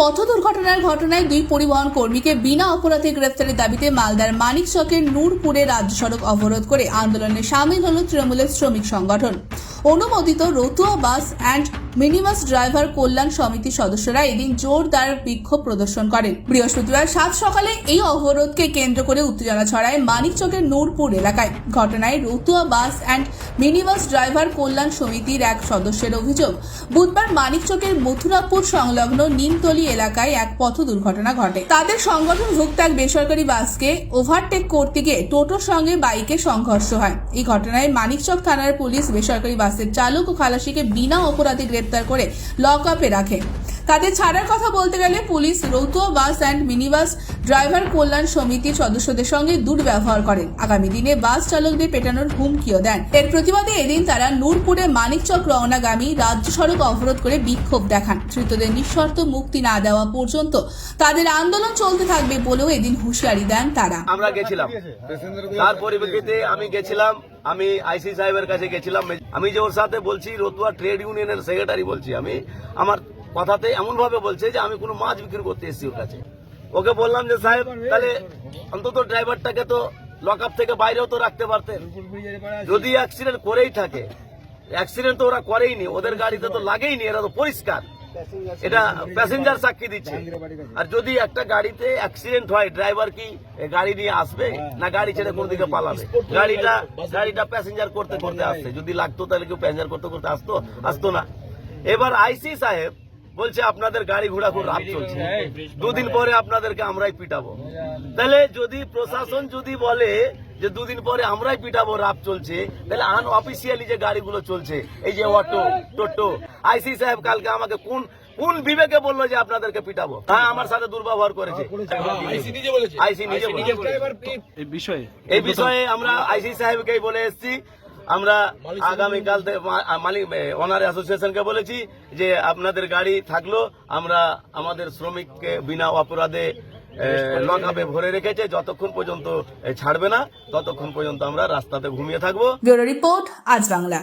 পথ দুর্ঘটনার ঘটনায় দুই পরিবহন কর্মীকে বিনা অপরাধে গ্রেফতারের দাবিতে মালদার মানিক চকের নূরপুরে রাজ্য সড়ক অবরোধ করে আন্দোলনে সামিল হল তৃণমূলের শ্রমিক সংগঠন। অনুমোদিত Ratua bus and minibus driver কল্যাণ সমিতির সদস্যরা এদিন জোরদার বিক্ষোভ প্রদর্শন করেন। বৃহস্পতিবার সাত সকালে এই অবরোধকে কেন্দ্র করে উত্তেজনা ছড়ায় মানিকচকের নূরপুর এলাকায়। ঘটনায় Ratua bus and minibus driver কল্যাণ সমিতির এক সদস্যের অভিযোগ, বুধবার মানিকচকের মথুরাপুর সংলগ্ন নিমতলি এলাকায় এক পথ দুর্ঘটনা ঘটে। তাদের সংগঠন সংগঠনভুক্ত এক বেসরকারি বাসকে ওভারটেক করতে গিয়ে টোটোর সঙ্গে বাইকে সংঘর্ষ হয়। এই ঘটনায় মানিকচক থানার পুলিশ বেসরকারি বাসের চালক ও খালাসিকে বিনা অপরাধে গ্রেপ্তার করে লক আপে রাখে। তাদের ছাড়ার কথা বলতে গেলে police Ratua bus and minibus, driver কল্যাণ সমিতির সদস্যদের সঙ্গে দুর্ব্যবহার করেন। আগামী দিনে বাস চালকদের পেটানোর হুমকিও দেন। এর প্রতিবাদে এদিন তারা নূরপুরে মানিকচক রওনাগামী রাজ্য সড়ক অবরোধ করে বিক্ষোভ দেখান। ধৃতদের নিঃশর্ত মুক্তি না দেওয়া পর্যন্ত তাদের আন্দোলন চলতে থাকবে বলেও এদিন হুঁশিয়ারি দেন তারা। আমরা গেছিলাম। তার পরিপ্রেক্ষিতে আমি গেছিলাম, আমি আইসি সাহেবের কাছে গেছিলাম। আমি যে ওর সাথে বলছি, রতুয়া ট্রেড ইউনিয়নের সেক্রেটারি বলছি আমি, আমার কথাতে এমন ভাবে বলছে যে আমি কোনো মাছ বিক্রি করতে এসেছি ওর কাছে। ওকে বললাম যে, সাহেব, তাহলে অন্তত ড্রাইভারটাকে তো লক থেকে বাইরেও তো রাখতে পারতেন। যদি অ্যাক্সিডেন্ট করেই থাকে অ্যাক্সিডেন্ট তো ওরা করেইনি, ওদের গাড়িতে তো লাগেইনি, এরা তো পরিষ্কার। এটা প্যাসেঞ্জার সাক্ষী দিচ্ছে। আর যদি একটা গাড়িতে অ্যাক্সিডেন্ট হয়, ড্রাইভার কি গাড়ি নিয়ে আসবে, না গাড়ি ছেড়ে কোন দিকে পালাবে? গাড়িটা গাড়িটা প্যাসেঞ্জার করতে করতে আসছে। যদি লাগতো, তাহলে কেউ প্যাসেঞ্জার করতে করতে আসতো আসতো না। এবার আইসি সাহেব বলছে আপনাদের গাড়ি ঘোড়া খুব রাত চলছে। দুদিন পরে আপনাদেরকে আমরাই পিটাবো। তাহলে যদি প্রশাসন যদি বলে যে দুদিন পরে আমরাই পিটাবো রাত চলছে তাহলে আন অফিসিয়ালি যে গাড়িগুলো চলছে এই যে অটো টোটো আইসি সাহেব কালকে আমাকে কোন কোন বিবেকে বলল যে আপনাদেরকে পিটাবো? হ্যাঁ আমার সাথে দুর্ব্যবহার করেছে। আইসি নিজে বলেছে। আইসি নিজে বলেছে। এই বিষয়ে এই বিষয়ে আমরা আইসি সাহেবকেই বলে এসেছি। আমরা আগামীকাল মা- মালিক ওনার অ্যাসোসিয়েশনকে বলেছি যে আপনাদের গাড়ি থাকল আমরা আমাদের শ্রমিককে বিনা অপরাধে লকআপে ভরে রেখেছে যতক্ষণ পর্যন্ত ছাড়বে না ততক্ষণ পর্যন্ত আমরা রাস্তাতে ঘুমিয়ে থাকব। ব্যুরো রিপোর্ট আজ বাংলা।